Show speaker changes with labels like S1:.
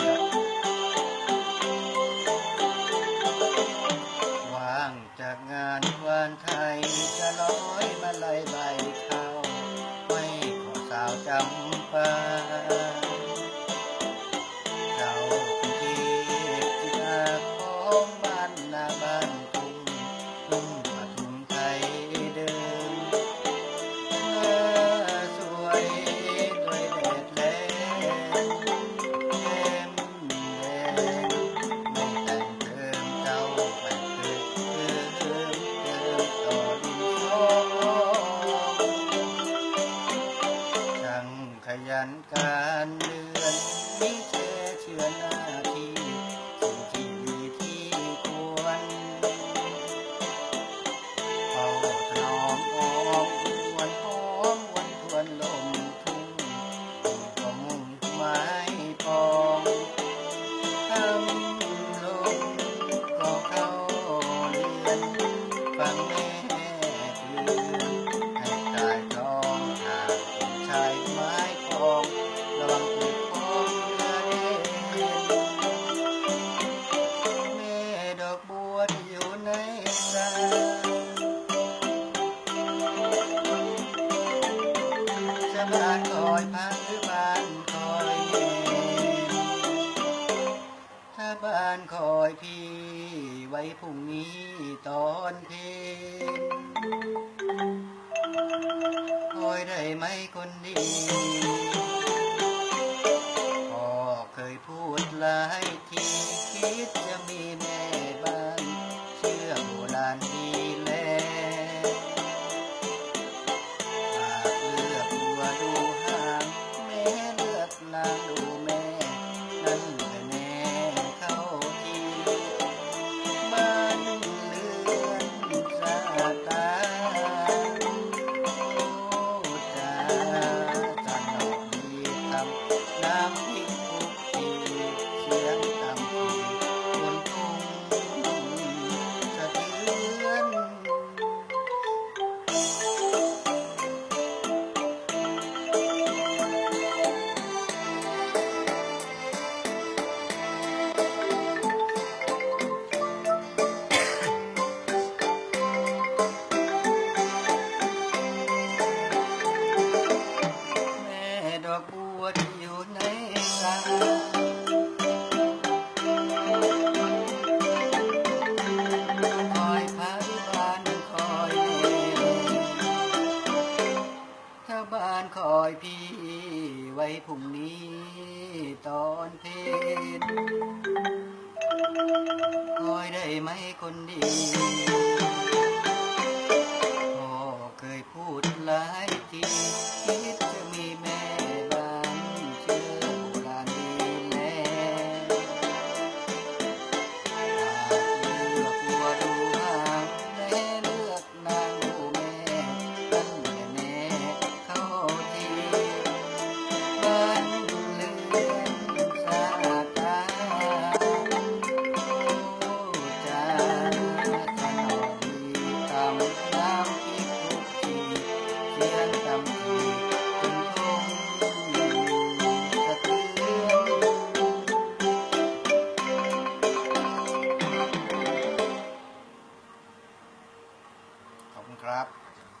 S1: Thank you. การการเดือนนี้เอบ้านคอยพักหรือบ้านคอยเย็นถ้าบ้านคอยพี่ ไว้พรุ่งนี้ตอนพนคอยได้ไหมคนดีพ่อเคยพูดหลายทีคิดจะมีแม่บ้าน เชื่อโบราณดี อนเทนคอยได้ไหมคนดี